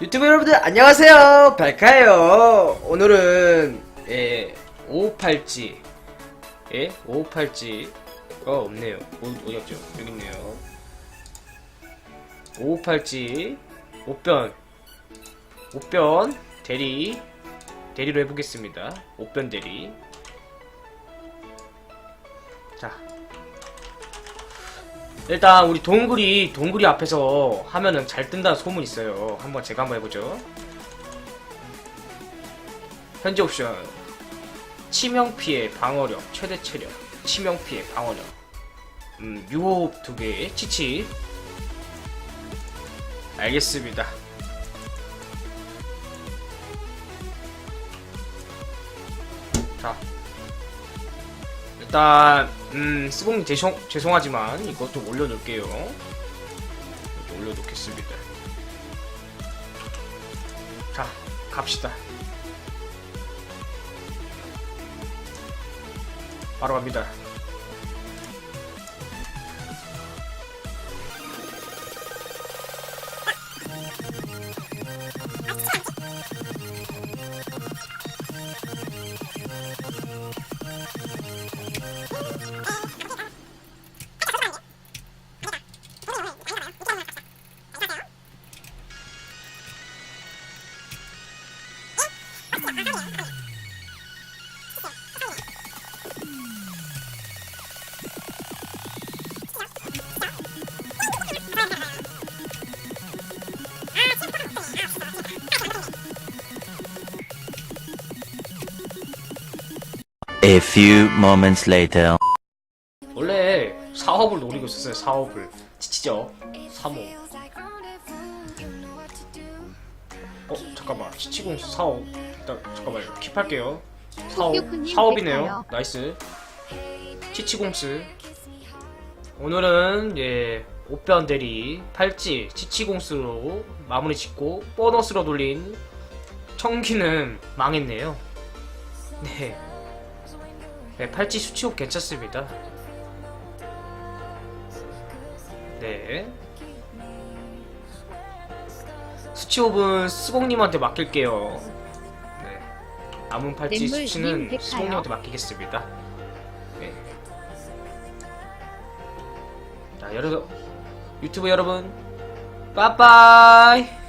유튜브 여러분들 안녕하세요. 백카예요. 오늘은 예 558지. 예 558지 어 없네요. 어, 어디였죠? 여기 있네요. 558지 5변. 5변 대리. 대리로 해보겠습니다. 5변 대리. 자 일단 우리 동굴이 동굴이 앞에서 하면은 잘 뜬다는 소문 있어요. 한번 제가 한번 해보죠. 현재 옵션 치명 피해 방어력 최대 체력 치명 피해 방어력 음 유호흡 두개 치치 알겠습니다. 자 일단 음 스봉님 죄송, 죄송하지만 이것 좀 올려놓을게요. 올려놓겠습니다. 자 갑시다. 바로 갑니다 A few moments later. 원래 사업을 노리고 있었어요 사업을. 치치죠? 3호 어 잠깐만. 치치공 사업 일단 잠깐만요 킵할게요. 사업 사업이네요. 나이스. 치치공스. 오늘은 예 옷변 대리 팔찌 치치공스로 마무리 짓고 보너스로 돌린 청기는 망했네요. 네, 네 팔찌 수치호 괜찮습니다. 네. 수치홉은 스봉님한테 맡길게요. 네. 남은 팔찌 맹물 수치는 님 백화요. 스봉님한테 맡기겠습니다. 네. 자, 여러분, 유튜브 여러분, 빠빠이!